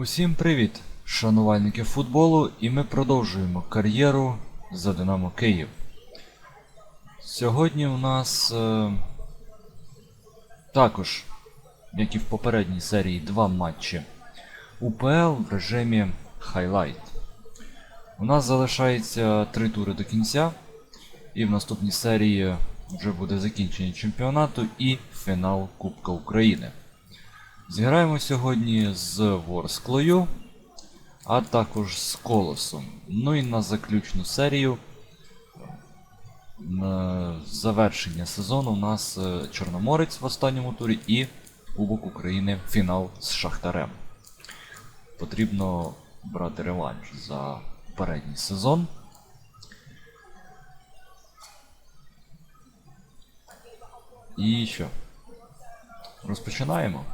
Усім привіт, шанувальники футболу, і ми продовжуємо кар'єру за Динамо Київ. Сьогодні у нас е, також, як і в попередній серії, два матчі УПЛ в режимі Highlight. У нас залишається три тури до кінця, і в наступній серії вже буде закінчення чемпіонату і фінал Кубка України. Зіграємо сьогодні з Ворсклою, а також з Колосом. Ну і на заключну серію. На завершення сезону у нас е, Чорноморець в останньому турі і Кубок України фінал з Шахтарем. Потрібно брати реванш за передній сезон. І що? Розпочинаємо.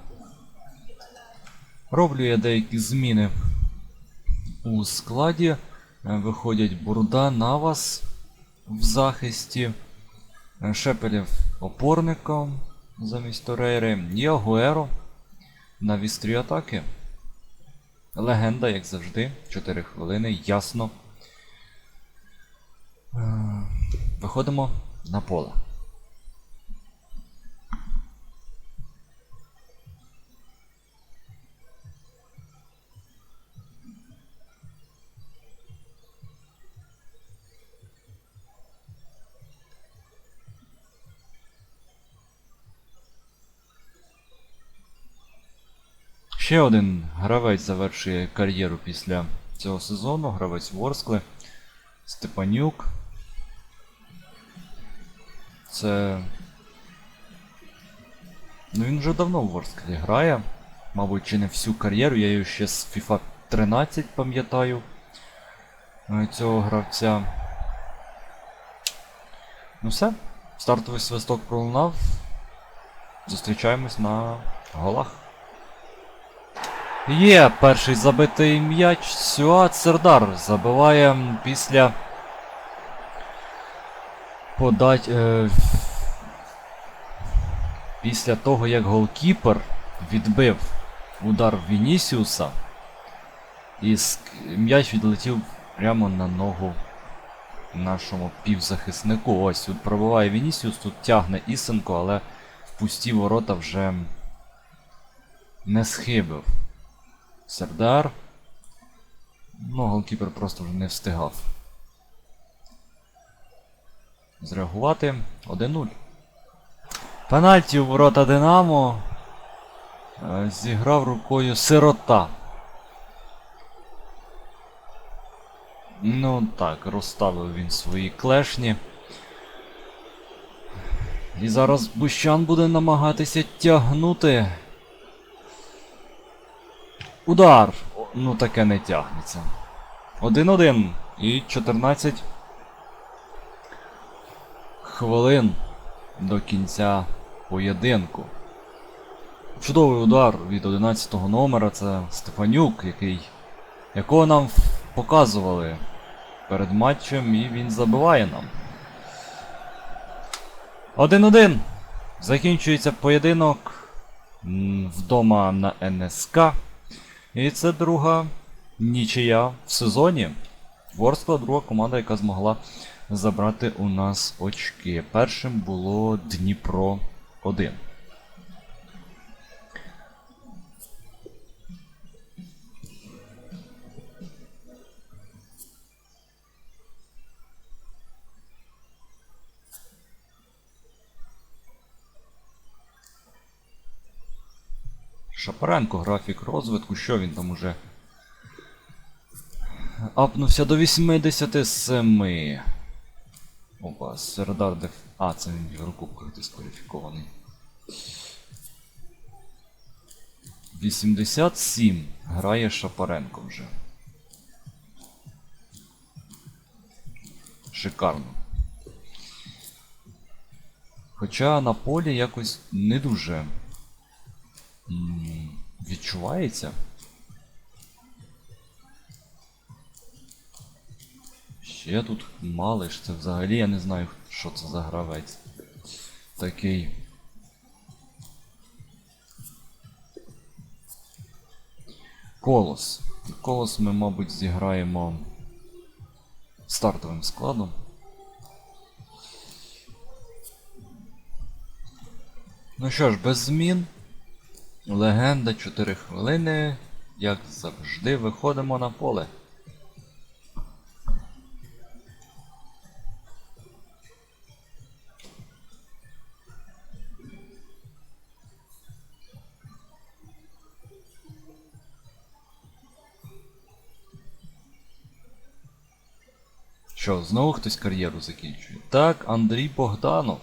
Роблю я деякі зміни у складі. Е, Виходять Бурда, Навас в захисті, е, Шепелєв опорником замість Торейри, і Агуеро на вістрі атаки. Легенда, як завжди, 4 хвилини, ясно. Е, Виходимо на поле. Ще один гравець завершує кар'єру після цього сезону. Гравець Ворскли. Степанюк. Це. Ну він вже давно в Ворсклі грає. Мабуть, чи не всю кар'єру. Я його ще з FIFA 13 пам'ятаю. е, Цього гравця. Ну все. Стартовий свисток пролунав. Зустрічаємось на голах. Є перший забитий м'яч. Сюат Сердар забиває після подать. Е, після того, як голкіпер відбив удар Вінісіуса. І м'яч відлетів прямо на ногу нашому півзахиснику. Ось тут пробиває Вінісіус, тут тягне Ісенко, але в пусті ворота вже не схибив. Сердар. Ну, голкіпер просто вже не встигав. Зреагувати 1-0. Пенальті у ворота Динамо. Е, Зіграв рукою сирота. Ну так, розставив він свої клешні. І зараз Бущан буде намагатися тягнути. Удар! Ну таке не тягнеться. 1-1 і 14 хвилин до кінця поєдинку. Чудовий удар від 11-го номера це Стефанюк, який, якого нам показували перед матчем, і він забиває нам. 1-1. Закінчується поєдинок вдома на НСК. І це друга нічия в сезоні. Ворскла друга команда, яка змогла забрати у нас очки. Першим було Дніпро 1. Шапаренко, графік розвитку, що він там уже апнувся до 87. Опа, Сердар деф... А, це він в Єврокубках дискваліфікований. 87 грає Шапаренко вже. Шикарно. Хоча на полі якось не дуже відчувається. Ще тут малиш, це взагалі я не знаю, що це за гравець. Такий. Колос. Колос ми, мабуть, зіграємо стартовим складом. Ну що ж, без змін. Легенда 4 хвилини. Як завжди, виходимо на поле. Що, знову хтось кар'єру закінчує? Так, Андрій Богданов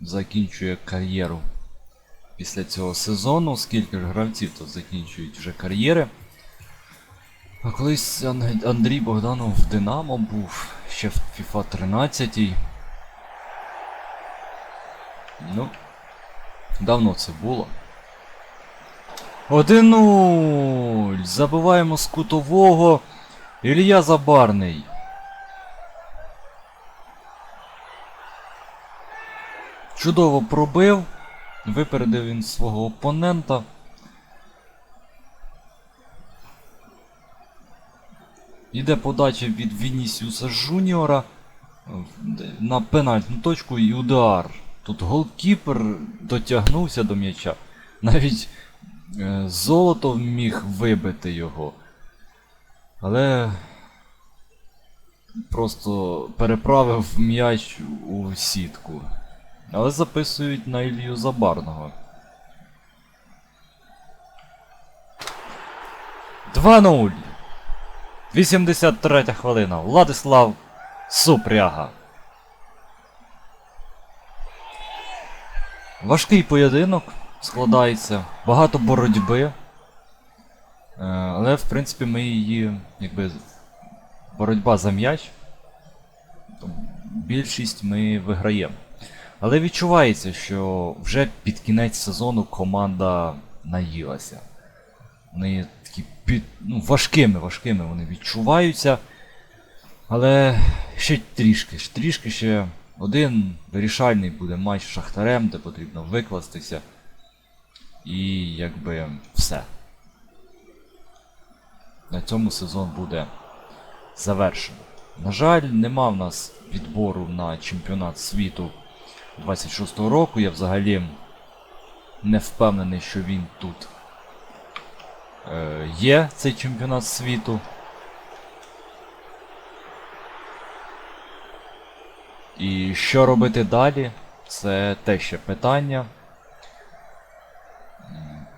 закінчує кар'єру після цього сезону. Скільки ж гравців тут закінчують вже кар'єри. А колись Андрій Богданов в Динамо був ще в FIFA 13. Ну, давно це було. 1-0! Забиваємо з кутового. Ілля Забарний. Чудово пробив. Випередив він свого опонента. Іде подача від Вінісіуса Жуніора на пенальтну точку і удар. Тут голкіпер дотягнувся до м'яча. Навіть е, золото міг вибити його. Але просто переправив м'яч у сітку. Але записують на Ілью Забарного. 2-0. 83 хвилина. Владислав Супряга. Важкий поєдинок складається. Багато боротьби. Е, Але в принципі ми її, якби боротьба за м'яч. то Більшість ми виграємо. Але відчувається, що вже під кінець сезону команда наїлася. Вони такі під, ну, важкими, важкими вони відчуваються. Але ще трішки, ще трішки ще один вирішальний буде матч з Шахтарем, де потрібно викластися. І якби все. На цьому сезон буде завершено. На жаль, нема в нас відбору на чемпіонат світу 26-го року. Я взагалі не впевнений, що він тут е, є, цей чемпіонат світу. І що робити далі? Це те ще питання.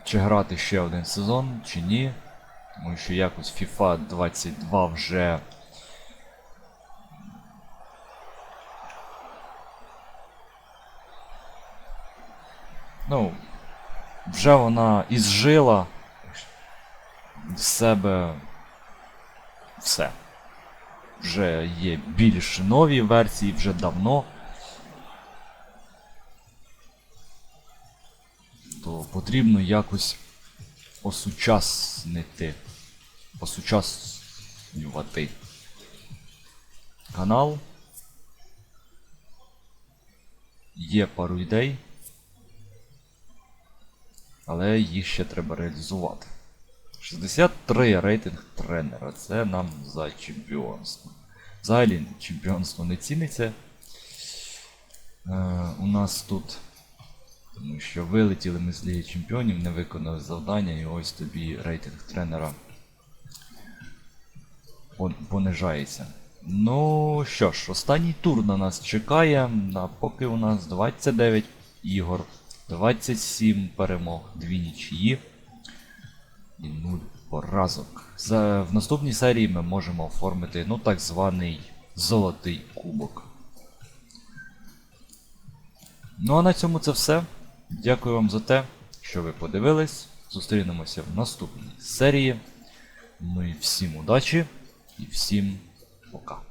Чи грати ще один сезон, чи ні. Тому що якось FIFA 22 вже. Ну, вже вона ізжила з себе все. Вже є більш нові версії, вже давно. То потрібно якось осучаснити. Осучаснювати канал. Є пару ідей. Але їх ще треба реалізувати. 63 рейтинг тренера. Це нам за чемпіонство. Взагалі чемпіонство не ціниться. Е, у нас тут. Тому що вилетіли ми з Ліги Чемпіонів, не виконали завдання, і ось тобі рейтинг тренера понижається. Ну що ж, останній тур на нас чекає, а поки у нас 29 ігор, 27 перемог, 2 нічиї і 0 поразок. За, в наступній серії ми можемо оформити ну, так званий золотий кубок. Ну а на цьому це все. Дякую вам за те, що ви подивились. Зустрінемося в наступній серії. Ну і всім удачі і всім пока.